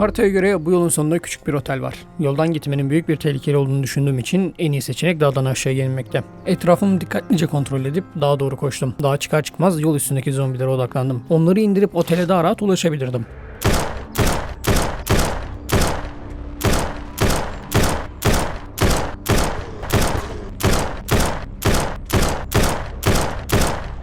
Haritaya göre bu yolun sonunda küçük bir otel var. Yoldan gitmenin büyük bir tehlikeli olduğunu düşündüğüm için en iyi seçenek dağdan aşağıya inmekte. Etrafımı dikkatlice kontrol edip dağa doğru koştum. Dağa çıkar çıkmaz yol üstündeki zombilere odaklandım. Onları indirip otele daha rahat ulaşabilirdim.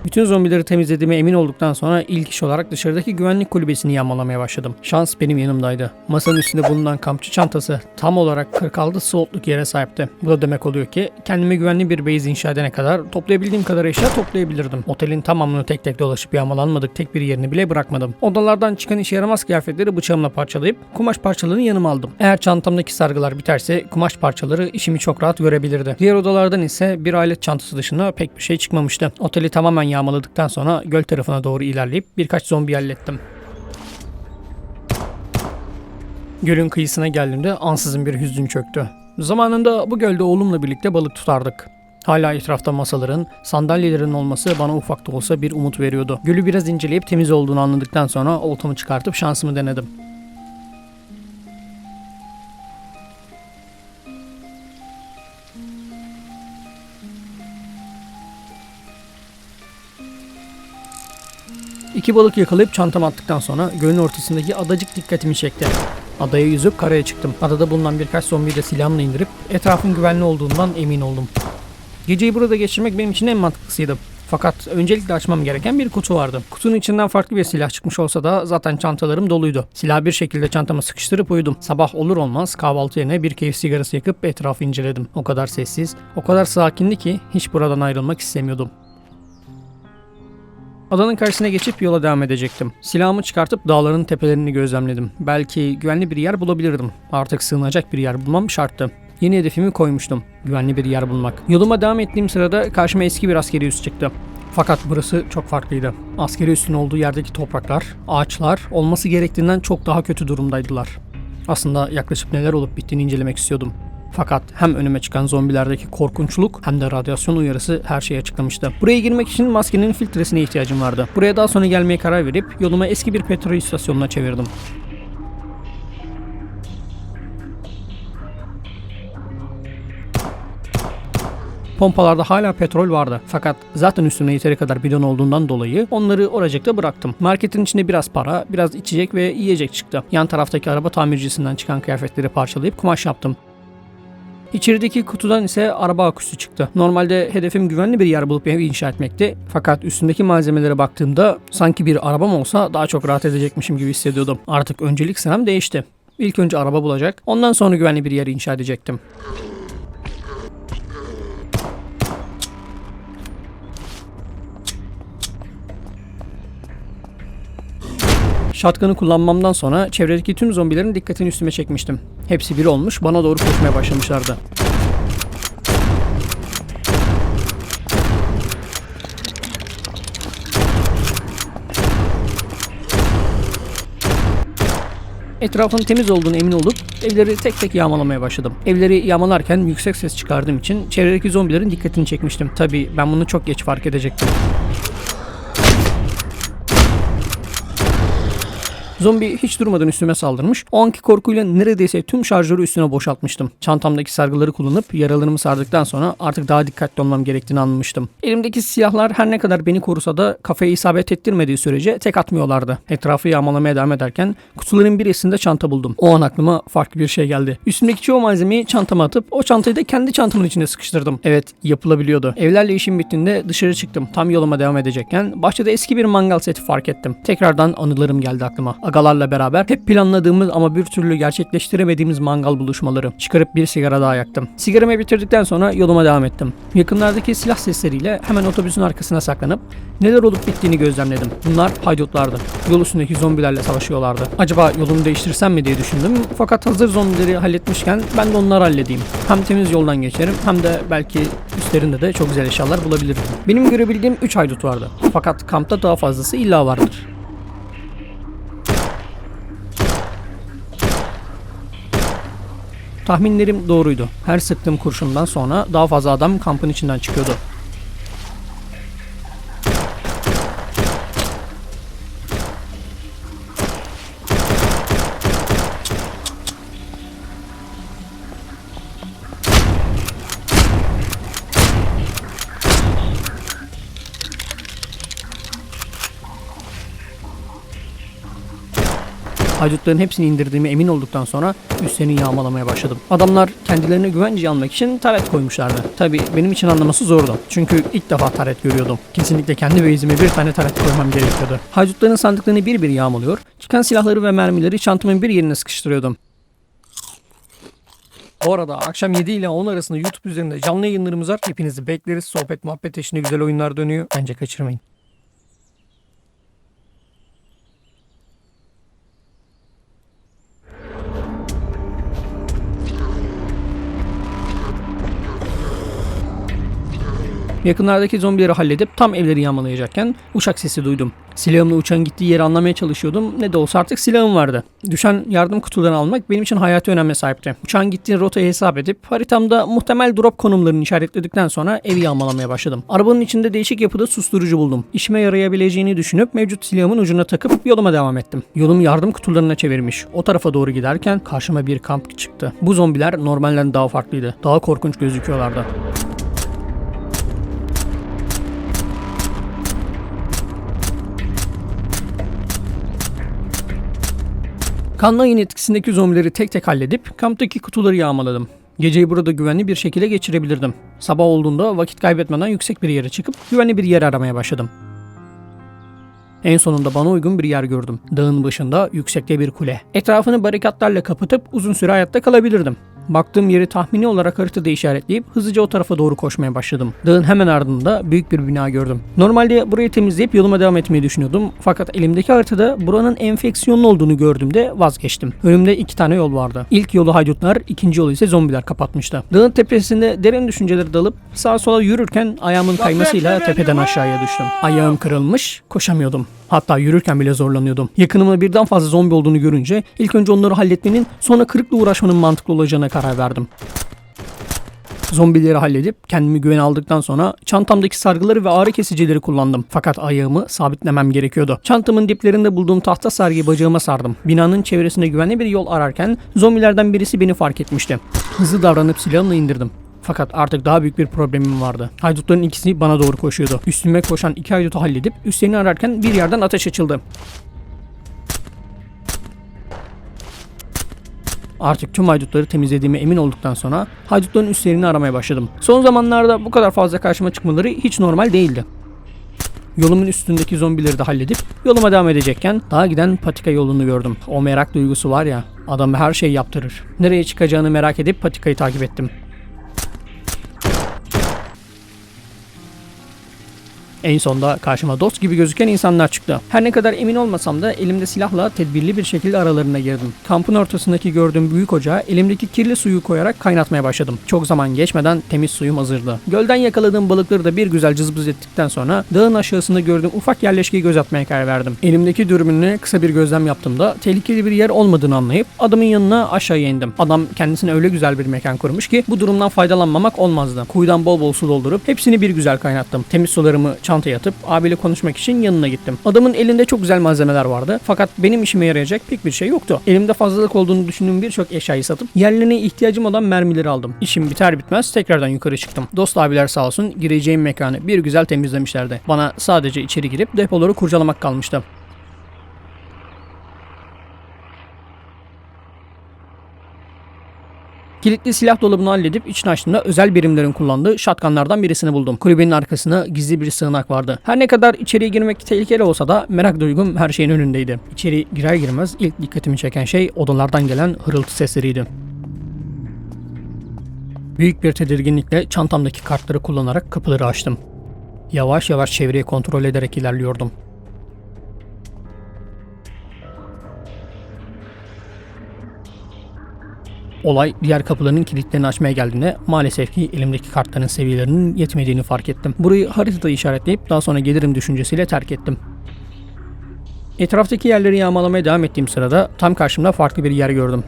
Bütün zombileri temizlediğime emin olduktan sonra ilk iş olarak dışarıdaki güvenlik kulübesini yağmalamaya başladım. Şans benim yanımdaydı. Masanın üstünde bulunan kampçı çantası tam olarak 46 slotluk yere sahipti. Bu da demek oluyor ki kendime güvenli bir base inşa edene kadar toplayabildiğim kadar eşya toplayabilirdim. Otelin tamamını tek tek dolaşıp yağmalanmadık tek bir yerini bile bırakmadım. Odalardan çıkan işe yaramaz kıyafetleri bıçağımla parçalayıp kumaş parçalarını yanıma aldım. Eğer çantamdaki sargılar biterse kumaş parçaları işimi çok rahat görebilirdi. Diğer odalardan ise bir alet çantası dışında pek bir şey çıkmamıştı. Oteli tamamen yağmaladıktan sonra göl tarafına doğru ilerleyip birkaç zombi hallettim. Gölün kıyısına geldiğimde ansızın bir hüzün çöktü. Zamanında bu gölde oğlumla birlikte balık tutardık. Hala etrafta masaların, sandalyelerin olması bana ufak da olsa bir umut veriyordu. Gölü biraz inceleyip temiz olduğunu anladıktan sonra oltamı çıkartıp şansımı denedim. İki balık yakalayıp çantama attıktan sonra gölün ortasındaki adacık dikkatimi çekti. Adaya yüzüp karaya çıktım. Adada bulunan birkaç zombiyi de silahımla indirip etrafın güvenli olduğundan emin oldum. Geceyi burada geçirmek benim için en mantıklısıydı. Fakat öncelikle açmam gereken bir kutu vardı. Kutunun içinden farklı bir silah çıkmış olsa da zaten çantalarım doluydu. Silahı bir şekilde çantama sıkıştırıp uyudum. Sabah olur olmaz kahvaltı yerine bir keyif sigarası yakıp etrafı inceledim. O kadar sessiz, o kadar sakindi ki hiç buradan ayrılmak istemiyordum. Adanın karşısına geçip yola devam edecektim. Silahımı çıkartıp dağların tepelerini gözlemledim. Belki güvenli bir yer bulabilirdim. Artık sığınacak bir yer bulmam şarttı. Yeni hedefimi koymuştum. Güvenli bir yer bulmak. Yoluma devam ettiğim sırada karşıma eski bir askeri üs çıktı. Fakat burası çok farklıydı. Askeri üssün olduğu yerdeki topraklar, ağaçlar olması gerektiğinden çok daha kötü durumdaydılar. Aslında yaklaşıp neler olup bittiğini incelemek istiyordum. Fakat hem önüme çıkan zombilerdeki korkunçluk hem de radyasyon uyarısı her şeyi açıklamıştı. Buraya girmek için maskenin filtresine ihtiyacım vardı. Buraya daha sonra gelmeye karar verip yoluma eski bir petrol istasyonuna çevirdim. Pompalarda hala petrol vardı. Fakat zaten üstümde yeteri kadar bidon olduğundan dolayı onları oracıkta bıraktım. Marketin içinde biraz para, biraz içecek ve yiyecek çıktı. Yan taraftaki araba tamircisinden çıkan kıyafetleri parçalayıp kumaş yaptım. İçerideki kutudan ise araba aküsü çıktı. Normalde hedefim güvenli bir yer bulup ev inşa etmekti. Fakat üstündeki malzemelere baktığımda sanki bir arabam olsa daha çok rahat edecekmişim gibi hissediyordum. Artık öncelik sıram değişti. İlk önce araba bulacak, ondan sonra güvenli bir yer inşa edecektim. Shotgun'ı kullanmamdan sonra çevredeki tüm zombilerin dikkatini üstüme çekmiştim. Hepsi bir olmuş, bana doğru koşmaya başlamışlardı. Etrafın temiz olduğunu emin olup evleri tek tek yağmalamaya başladım. Evleri yağmalarken yüksek ses çıkardığım için çevredeki zombilerin dikkatini çekmiştim. Tabii ben bunu çok geç fark edecektim. Zombi hiç durmadan üstüme saldırmış. O anki korkuyla neredeyse tüm şarjörü üstüne boşaltmıştım. Çantamdaki sargıları kullanıp yaralarımı sardıktan sonra artık daha dikkatli olmam gerektiğini anlamıştım. Elimdeki silahlar her ne kadar beni korusa da kafaya isabet ettirmediği sürece tek atmıyorlardı. Etrafı yağmalamaya devam ederken kutuların birisinde çanta buldum. O an aklıma farklı bir şey geldi. Üstümdeki çoğu malzemeyi çantama atıp o çantayı da kendi çantamın içine sıkıştırdım. Evet yapılabiliyordu. Evlerle işim bittiğinde dışarı çıktım. Tam yoluma devam edecekken bahçede eski bir mangal seti fark ettim. Tekrardan anılarım geldi aklıma agalarla beraber hep planladığımız ama bir türlü gerçekleştiremediğimiz mangal buluşmaları. Çıkarıp bir sigara daha yaktım. Sigaramı bitirdikten sonra yoluma devam ettim. Yakınlardaki silah sesleriyle hemen otobüsün arkasına saklanıp neler olup bittiğini gözlemledim. Bunlar haydutlardı. Yol üstündeki zombilerle savaşıyorlardı. Acaba yolumu değiştirsem mi diye düşündüm. Fakat hazır zombileri halletmişken ben de onları halledeyim. Hem temiz yoldan geçerim hem de belki üstlerinde de çok güzel eşyalar bulabilirim. Benim görebildiğim 3 haydut vardı. Fakat kampta daha fazlası illa vardır. Tahminlerim doğruydu. Her sıktığım kurşundan sonra daha fazla adam kampın içinden çıkıyordu. Haydutların hepsini indirdiğime emin olduktan sonra üstlerini yağmalamaya başladım. Adamlar kendilerine güvenceye almak için taret koymuşlardı. Tabi benim için anlaması zordu. Çünkü ilk defa taret görüyordum. Kesinlikle kendi base'ime bir tane taret koymam gerekiyordu. Haydutların sandıklarını bir bir yağmalıyor, çıkan silahları ve mermileri çantamın bir yerine sıkıştırıyordum. Bu arada akşam 7 ile 10 arasında YouTube üzerinde canlı yayınlarımız var. Hepinizi bekleriz. Sohbet muhabbet eşliğinde güzel oyunlar dönüyor. Bence kaçırmayın. Yakınlardaki zombileri halledip tam evleri yağmalayacakken uçak sesi duydum. Silahımla uçağın gittiği yeri anlamaya çalışıyordum. Ne de olsa artık silahım vardı. Düşen yardım kutularını almak benim için hayati öneme sahipti. Uçağın gittiği rotayı hesap edip haritamda muhtemel drop konumlarını işaretledikten sonra evi yağmalamaya başladım. Arabanın içinde değişik yapıda susturucu buldum. İşime yarayabileceğini düşünüp mevcut silahımın ucuna takıp yoluma devam ettim. Yolum yardım kutularına çevirmiş. O tarafa doğru giderken karşıma bir kamp çıktı. Bu zombiler normalden daha farklıydı. Daha korkunç gözüküyorlardı. Kanlı ayın etkisindeki zombileri tek tek halledip kamptaki kutuları yağmaladım. Geceyi burada güvenli bir şekilde geçirebilirdim. Sabah olduğunda vakit kaybetmeden yüksek bir yere çıkıp güvenli bir yer aramaya başladım. En sonunda bana uygun bir yer gördüm. Dağın başında yüksekte bir kule. Etrafını barikatlarla kapatıp uzun süre hayatta kalabilirdim. Baktığım yeri tahmini olarak haritada işaretleyip hızlıca o tarafa doğru koşmaya başladım. Dağın hemen ardında büyük bir bina gördüm. Normalde burayı temizleyip yoluma devam etmeyi düşünüyordum. Fakat elimdeki haritada buranın enfeksiyonlu olduğunu gördüğümde vazgeçtim. Önümde iki tane yol vardı. İlk yolu haydutlar, ikinci yolu ise zombiler kapatmıştı. Dağın tepesinde derin düşünceleri dalıp sağa sola yürürken ayağımın kaymasıyla tepeden aşağıya düştüm. Ayağım kırılmış, koşamıyordum. Hatta yürürken bile zorlanıyordum. Yakınımda birden fazla zombi olduğunu görünce ilk önce onları halletmenin sonra kırıkla uğraşmanın mantıklı olacağına karar verdim. Zombileri halledip kendimi güvene aldıktan sonra çantamdaki sargıları ve ağrı kesicileri kullandım. Fakat ayağımı sabitlemem gerekiyordu. Çantamın diplerinde bulduğum tahta sargıyı bacağıma sardım. Binanın çevresinde güvenli bir yol ararken zombilerden birisi beni fark etmişti. Hızlı davranıp silahımla indirdim. Fakat artık daha büyük bir problemim vardı. Haydutların ikisi bana doğru koşuyordu. Üstüme koşan iki haydutu halledip üstlerini ararken bir yerden ateş açıldı. Artık tüm haydutları temizlediğime emin olduktan sonra haydutların üstlerini aramaya başladım. Son zamanlarda bu kadar fazla karşıma çıkmaları hiç normal değildi. Yolumun üstündeki zombileri de halledip yoluma devam edecekken daha giden patika yolunu gördüm. O merak duygusu var ya adamı her şeyi yaptırır. Nereye çıkacağını merak edip patikayı takip ettim. En sonda karşıma dost gibi gözüken insanlar çıktı. Her ne kadar emin olmasam da elimde silahla tedbirli bir şekilde aralarına girdim. Kampın ortasındaki gördüğüm büyük ocağa elimdeki kirli suyu koyarak kaynatmaya başladım. Çok zaman geçmeden temiz suyum hazırdı. Gölden yakaladığım balıkları da bir güzel cızbız ettikten sonra dağın aşağısında gördüğüm ufak yerleşkeyi göz atmaya karar verdim. Elimdeki dürbünle kısa bir gözlem yaptığımda tehlikeli bir yer olmadığını anlayıp adamın yanına aşağıya indim. Adam kendisine öyle güzel bir mekan kurmuş ki bu durumdan faydalanmamak olmazdı. Kuyudan bol bol su doldurup hepsini bir güzel kaynattım. Temiz sularımı çantaya atıp abiyle konuşmak için yanına gittim. Adamın elinde çok güzel malzemeler vardı fakat benim işime yarayacak pek bir şey yoktu. Elimde fazlalık olduğunu düşündüğüm birçok eşyayı satıp yerlerine ihtiyacım olan mermileri aldım. İşim biter bitmez tekrardan yukarı çıktım. Dost abiler sağ olsun gireceğim mekanı bir güzel temizlemişlerdi. Bana sadece içeri girip depoları kurcalamak kalmıştı. Kilitli silah dolabını halledip içini açtığımda özel birimlerin kullandığı shotgunlardan birisini buldum. Kulübenin arkasına gizli bir sığınak vardı. Her ne kadar içeriye girmek tehlikeli olsa da merak duygum her şeyin önündeydi. İçeri girer girmez ilk dikkatimi çeken şey odalardan gelen hırıltı sesleriydi. Büyük bir tedirginlikle çantamdaki kartları kullanarak kapıları açtım. Yavaş yavaş çevreyi kontrol ederek ilerliyordum. Olay diğer kapıların kilitlerini açmaya geldiğinde maalesef ki elimdeki kartların seviyelerinin yetmediğini fark ettim. Burayı haritada işaretleyip daha sonra gelirim düşüncesiyle terk ettim. Etraftaki yerleri yağmalamaya devam ettiğim sırada tam karşımda farklı bir yer gördüm.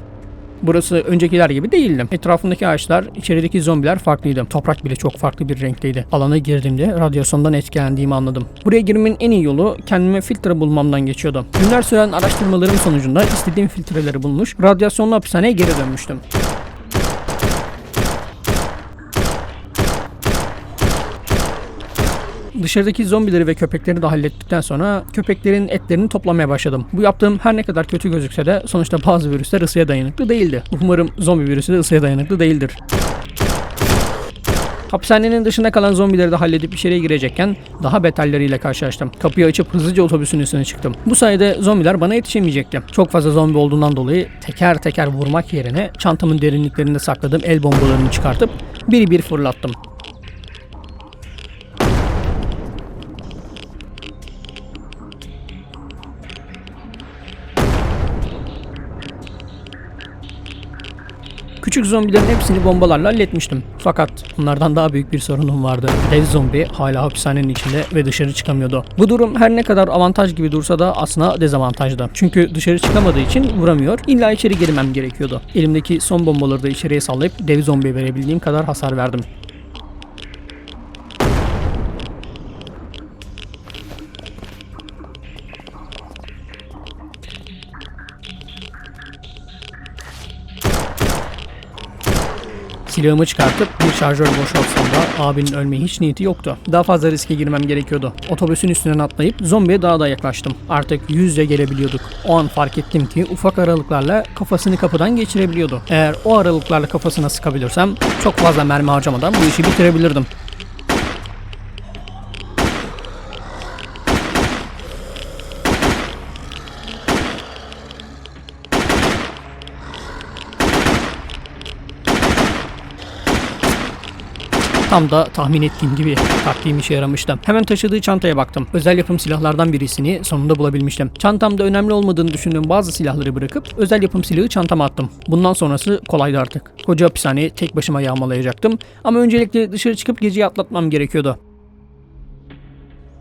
Burası öncekiler gibi değildi. Etrafındaki ağaçlar, içerideki zombiler farklıydı. Toprak bile çok farklı bir renkteydi. Alana girdiğimde radyasyondan etkilendiğimi anladım. Buraya girmenin en iyi yolu kendime filtre bulmamdan geçiyordu. Günler süren araştırmalarım sonucunda istediğim filtreleri bulmuş, radyasyonlu hapishaneye geri dönmüştüm. Dışarıdaki zombileri ve köpekleri de hallettikten sonra köpeklerin etlerini toplamaya başladım. Bu yaptığım her ne kadar kötü gözükse de sonuçta bazı virüsler ısıya dayanıklı değildi. Umarım zombi virüsü de ısıya dayanıklı değildir. Hapishanenin dışında kalan zombileri de halledip içeriye girecekken daha beterleriyle karşılaştım. Kapıyı açıp hızlıca otobüsün üstüne çıktım. Bu sayede zombiler bana yetişemeyecekti. Çok fazla zombi olduğundan dolayı teker teker vurmak yerine çantamın derinliklerinde sakladığım el bombalarını çıkartıp bir bir fırlattım. Küçük zombilerin hepsini bombalarla halletmiştim. Fakat onlardan daha büyük bir sorunum vardı. Dev zombi hala hapishanenin içinde ve dışarı çıkamıyordu. Bu durum her ne kadar avantaj gibi dursa da aslında dezavantajdı. Çünkü dışarı çıkamadığı için vuramıyor. İlla içeri girmem gerekiyordu. Elimdeki son bombaları da içeriye sallayıp dev zombiye verebildiğim kadar hasar verdim. Silahımı çıkartıp bir şarjör boşaltsam da abinin ölmeye hiç niyeti yoktu. Daha fazla riske girmem gerekiyordu. Otobüsün üstünden atlayıp zombiye daha da yaklaştım. Artık yüzle gelebiliyorduk. O an fark ettim ki ufak aralıklarla kafasını kapıdan geçirebiliyordu. Eğer o aralıklarla kafasına sıkabilirsem çok fazla mermi harcamadan bu işi bitirebilirdim. Tam da tahmin ettiğim gibi taktiğim işe yaramıştı. Hemen taşıdığı çantaya baktım. Özel yapım silahlardan birisini sonunda bulabilmiştim. Çantamda önemli olmadığını düşündüğüm bazı silahları bırakıp özel yapım silahı çantama attım. Bundan sonrası kolaydı artık. Koca hapishaneyi tek başıma yağmalayacaktım. Ama öncelikle dışarı çıkıp geceyi atlatmam gerekiyordu.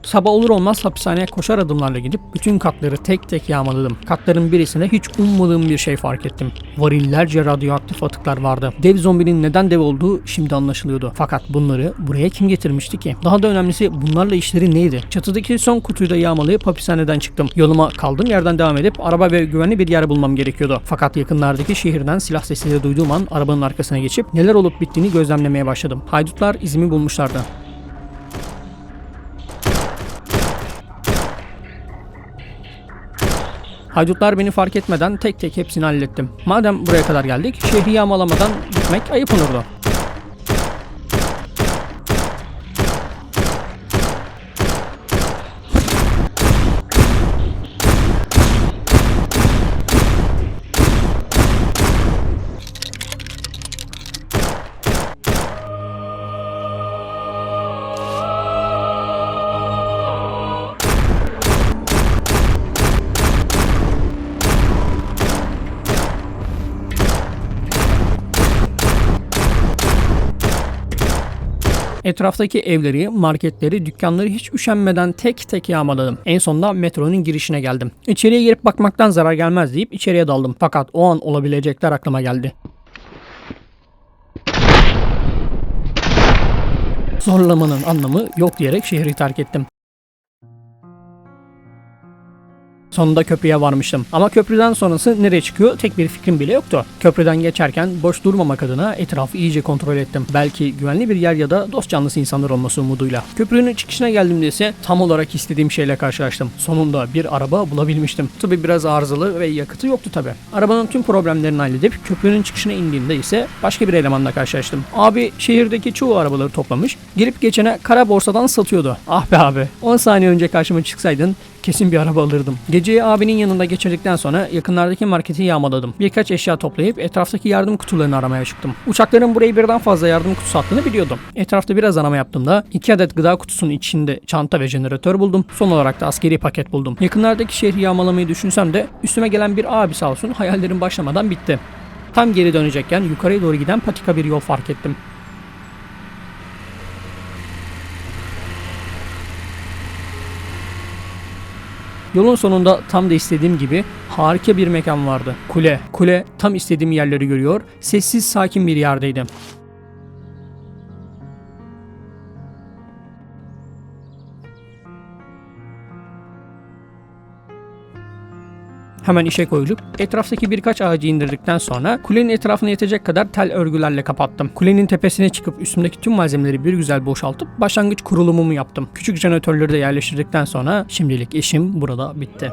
Sabah olur olmaz hapishaneye koşar adımlarla gidip bütün katları tek tek yağmaladım. Katların birisinde hiç ummadığım bir şey fark ettim. Varillerce radyoaktif atıklar vardı. Dev zombinin neden dev olduğu şimdi anlaşılıyordu. Fakat bunları buraya kim getirmişti ki? Daha da önemlisi bunlarla işleri neydi? Çatıdaki son kutuyu da yağmalayıp hapishaneden çıktım. Yoluma kaldığım yerden devam edip araba ve güvenli bir yer bulmam gerekiyordu. Fakat yakınlardaki şehirden silah sesleri duyduğum an arabanın arkasına geçip neler olup bittiğini gözlemlemeye başladım. Haydutlar izimi bulmuşlardı. Haydutlar beni fark etmeden tek tek hepsini hallettim. Madem buraya kadar geldik, şehri yağmalamadan gitmek ayıp olurdu. Etraftaki evleri, marketleri, dükkanları hiç üşenmeden tek tek yağmaladım. En sonunda metronun girişine geldim. İçeriye girip bakmaktan zarar gelmez deyip içeriye daldım. Fakat o an olabilecekler aklıma geldi. Zorlamanın anlamı yok diyerek şehri terk ettim. Sonunda köprüye varmıştım. Ama köprüden sonrası nereye çıkıyor tek bir fikrim bile yoktu. Köprüden geçerken boş durmamak adına etrafı iyice kontrol ettim. Belki güvenli bir yer ya da dost canlısı insanlar olması umuduyla. Köprünün çıkışına geldiğimde ise tam olarak istediğim şeyle karşılaştım. Sonunda bir araba bulabilmiştim. Tabi biraz arızalı ve yakıtı yoktu tabi. Arabanın tüm problemlerini halledip köprünün çıkışına indiğimde ise başka bir elemanla karşılaştım. Abi şehirdeki çoğu arabaları toplamış. Gelip geçene kara borsadan satıyordu. Ah be abi 10 saniye önce karşıma çıksaydın kesin bir araba alırdım. Geceyi abinin yanında geçirdikten sonra yakınlardaki marketi yağmaladım. Birkaç eşya toplayıp etraftaki yardım kutularını aramaya çıktım. Uçakların buraya birden fazla yardım kutusu attığını biliyordum. Etrafta biraz arama yaptığımda iki adet gıda kutusunun içinde çanta ve jeneratör buldum. Son olarak da askeri paket buldum. Yakınlardaki şehri yağmalamayı düşünsem de üstüme gelen bir abi sağ olsun hayallerim başlamadan bitti. Tam geri dönecekken yukarıya doğru giden patika bir yol fark ettim. Yolun sonunda tam da istediğim gibi harika bir mekan vardı. Kule. Kule tam istediğim yerleri görüyor. Sessiz sakin bir yerdeydi. Hemen işe koyulup etraftaki birkaç ağacı indirdikten sonra kulenin etrafına yetecek kadar tel örgülerle kapattım. Kulenin tepesine çıkıp üstümdeki tüm malzemeleri bir güzel boşaltıp başlangıç kurulumumu yaptım. Küçük jeneratörleri de yerleştirdikten sonra şimdilik işim burada bitti.